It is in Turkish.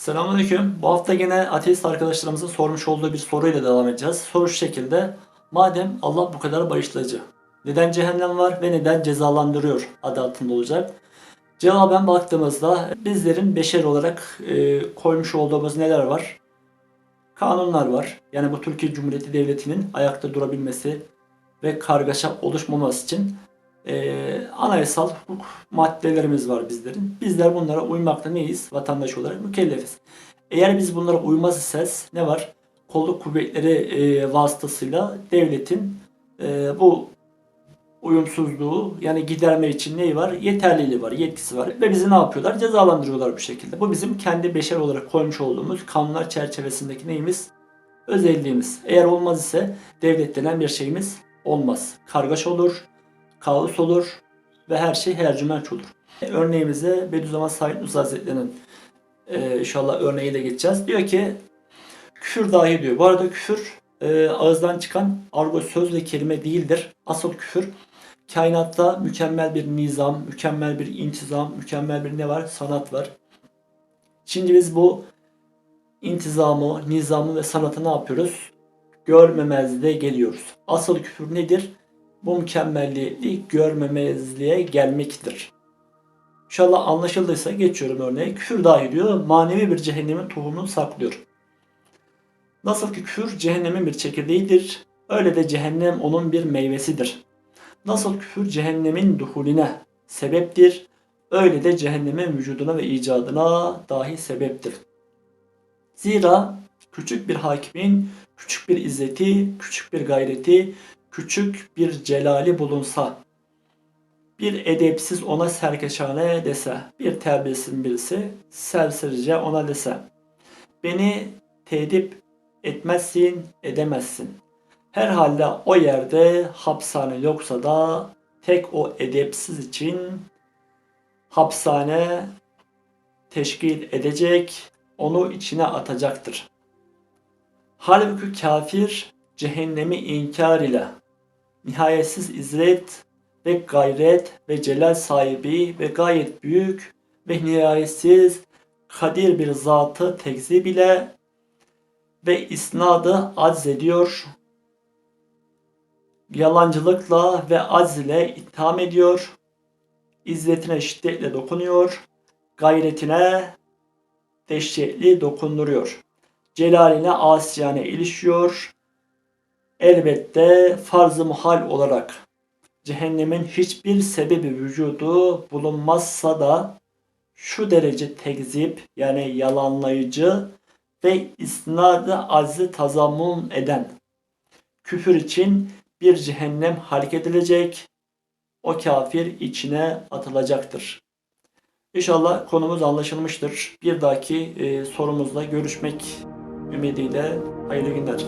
Selamünaleyküm. Bu hafta gene ateist arkadaşlarımızın sormuş olduğu bir soruyla devam edeceğiz. Soru şu şekilde. Madem Allah bu kadar bağışlayıcı, neden cehennem var ve neden cezalandırıyor adı altında olacak? Cevaben baktığımızda bizlerin beşer olarak e, koymuş olduğumuz neler var? Kanunlar var. Yani bu Türkiye Cumhuriyeti Devleti'nin ayakta durabilmesi ve kargaşa oluşmaması için e, anayasal hukuk maddelerimiz var bizlerin. Bizler bunlara uymakta neyiz? Vatandaş olarak mükellefiz. Eğer biz bunlara uymaz iseniz ne var? Kolluk kuvvetleri e, vasıtasıyla devletin e, bu uyumsuzluğu yani giderme için neyi var? Yeterliliği var, yetkisi var. Ve bizi ne yapıyorlar? Cezalandırıyorlar bu şekilde. Bu bizim kendi beşer olarak koymuş olduğumuz kanunlar çerçevesindeki neyimiz? Özelliğimiz. Eğer olmaz ise devlet denen bir şeyimiz olmaz. Kargaşa olur, kaos olur ve her şey hercümerç olur. Örneğimize Bediüzzaman Said Nursi Hazretleri'nin e, inşallah örneğiyle geçeceğiz. Diyor ki küfür dahi diyor. Bu arada küfür e, ağızdan çıkan argo söz ve kelime değildir. Asıl küfür kainatta mükemmel bir nizam, mükemmel bir intizam, mükemmel bir ne var? Sanat var. Şimdi biz bu intizamı, nizamı ve sanatı ne yapıyoruz? Görmemezliğe geliyoruz. Asıl küfür nedir? Bu mükemmelliği görmemezliğe gelmektir. İnşallah anlaşıldıysa geçiyorum örneğe. Küfür dahi diyor manevi bir cehennemin tohumunu saklıyor. Nasıl ki küfür cehennemin bir çekirdeğidir, öyle de cehennem onun bir meyvesidir. Nasıl küfür cehennemin duhuline sebeptir, öyle de cehennemin vücuduna ve icadına dahi sebeptir. Zira küçük bir hakimin küçük bir izzeti, küçük bir gayreti, küçük bir celali bulunsa, bir edepsiz ona serkeşane dese, bir terbiyesiz birisi serserice ona dese, beni tedip etmezsin, edemezsin. Herhalde o yerde hapishane yoksa da tek o edepsiz için hapishane teşkil edecek, onu içine atacaktır. Halbuki kafir cehennemi inkar ile nihayetsiz izret ve gayret ve celal sahibi ve gayet büyük ve nihayetsiz kadir bir zatı tekzip ile ve isnadı acz ediyor. Yalancılıkla ve acz ile itham ediyor. İzzetine şiddetle dokunuyor. Gayretine dehşetli dokunduruyor. Celaline asiyane ilişiyor. Elbette farz-ı muhal olarak cehennemin hiçbir sebebi vücudu bulunmazsa da şu derece tekzip yani yalanlayıcı ve isnadı azı tazammun eden küfür için bir cehennem halk edilecek, o kafir içine atılacaktır. İnşallah konumuz anlaşılmıştır. Bir dahaki e, sorumuzla görüşmek ümidiyle hayırlı günler.